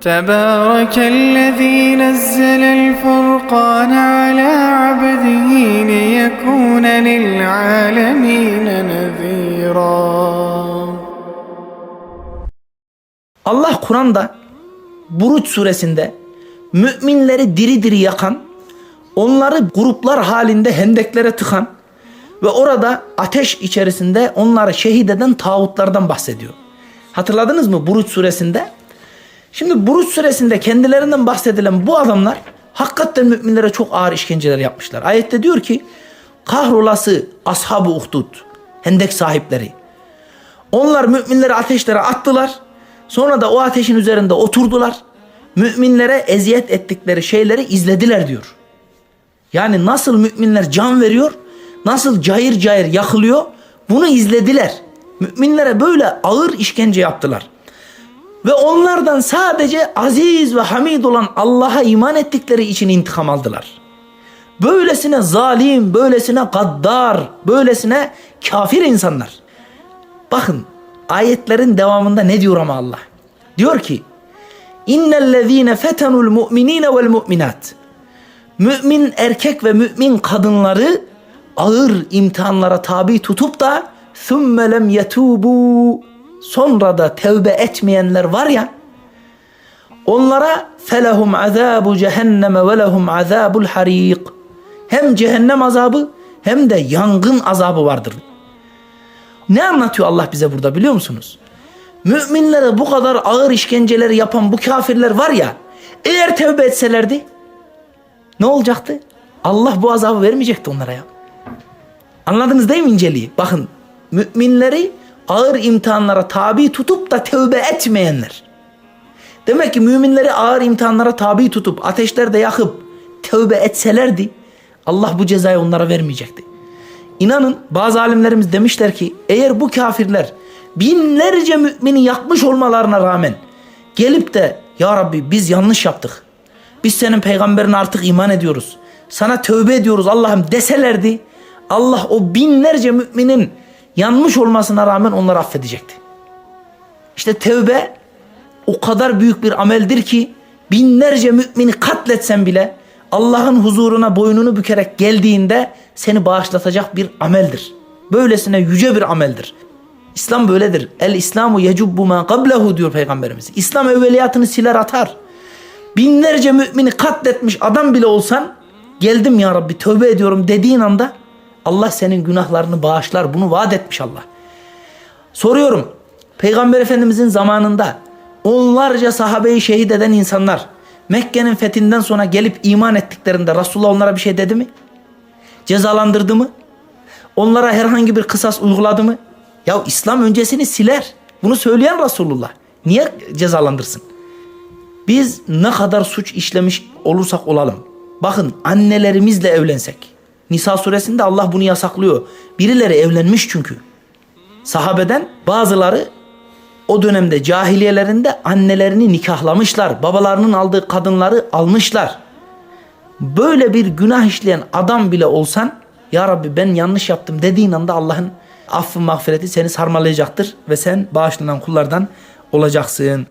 تبارك الذي نزل الفرقان على عبده ليكون للعالمين نذيرا Allah Kur'an'da Buruç suresinde müminleri diri diri yakan, onları gruplar halinde hendeklere tıkan ve orada ateş içerisinde onları şehit eden tağutlardan bahsediyor. Hatırladınız mı Buruç suresinde? Şimdi Buruç suresinde kendilerinden bahsedilen bu adamlar hakikaten müminlere çok ağır işkenceler yapmışlar. Ayette diyor ki kahrolası ashab-ı uhdud, hendek sahipleri. Onlar müminleri ateşlere attılar. Sonra da o ateşin üzerinde oturdular. Müminlere eziyet ettikleri şeyleri izlediler diyor. Yani nasıl müminler can veriyor, nasıl cayır cayır yakılıyor bunu izlediler. Müminlere böyle ağır işkence yaptılar. Ve onlardan sadece aziz ve hamid olan Allah'a iman ettikleri için intikam aldılar. Böylesine zalim, böylesine gaddar, böylesine kafir insanlar. Bakın ayetlerin devamında ne diyor ama Allah? Diyor ki İnnellezîne fetenul mu'minîne vel mu'minat Mümin erkek ve mümin kadınları ağır imtihanlara tabi tutup da ثُمَّ لَمْ يَتُوبُوا Sonra da tevbe etmeyenler var ya onlara felehum azabu cehenneme ve lehum azabul harik hem cehennem azabı hem de yangın azabı vardır. Ne anlatıyor Allah bize burada biliyor musunuz? Müminlere bu kadar ağır işkenceleri yapan bu kafirler var ya eğer tevbe etselerdi ne olacaktı? Allah bu azabı vermeyecekti onlara ya. Anladınız değil mi inceliği? Bakın müminleri ağır imtihanlara tabi tutup da tevbe etmeyenler. Demek ki müminleri ağır imtihanlara tabi tutup ateşlerde yakıp tevbe etselerdi Allah bu cezayı onlara vermeyecekti. İnanın bazı alimlerimiz demişler ki eğer bu kafirler binlerce mümini yakmış olmalarına rağmen gelip de ya Rabbi biz yanlış yaptık. Biz senin peygamberine artık iman ediyoruz. Sana tövbe ediyoruz Allah'ım deselerdi Allah o binlerce müminin yanmış olmasına rağmen onları affedecekti. İşte tevbe o kadar büyük bir ameldir ki binlerce mümini katletsen bile Allah'ın huzuruna boynunu bükerek geldiğinde seni bağışlatacak bir ameldir. Böylesine yüce bir ameldir. İslam böyledir. El İslamu yecubbu ma qablehu diyor Peygamberimiz. İslam evveliyatını siler atar. Binlerce mümini katletmiş adam bile olsan geldim ya Rabbi tövbe ediyorum dediğin anda Allah senin günahlarını bağışlar. Bunu vaat etmiş Allah. Soruyorum. Peygamber Efendimizin zamanında onlarca sahabeyi şehit eden insanlar Mekke'nin fethinden sonra gelip iman ettiklerinde Resulullah onlara bir şey dedi mi? Cezalandırdı mı? Onlara herhangi bir kısas uyguladı mı? Ya İslam öncesini siler. Bunu söyleyen Resulullah. Niye cezalandırsın? Biz ne kadar suç işlemiş olursak olalım. Bakın annelerimizle evlensek. Nisa suresinde Allah bunu yasaklıyor. Birileri evlenmiş çünkü. Sahabeden bazıları o dönemde cahiliyelerinde annelerini nikahlamışlar. Babalarının aldığı kadınları almışlar. Böyle bir günah işleyen adam bile olsan ya Rabbi ben yanlış yaptım dediğin anda Allah'ın affı mağfireti seni sarmalayacaktır ve sen bağışlanan kullardan olacaksın.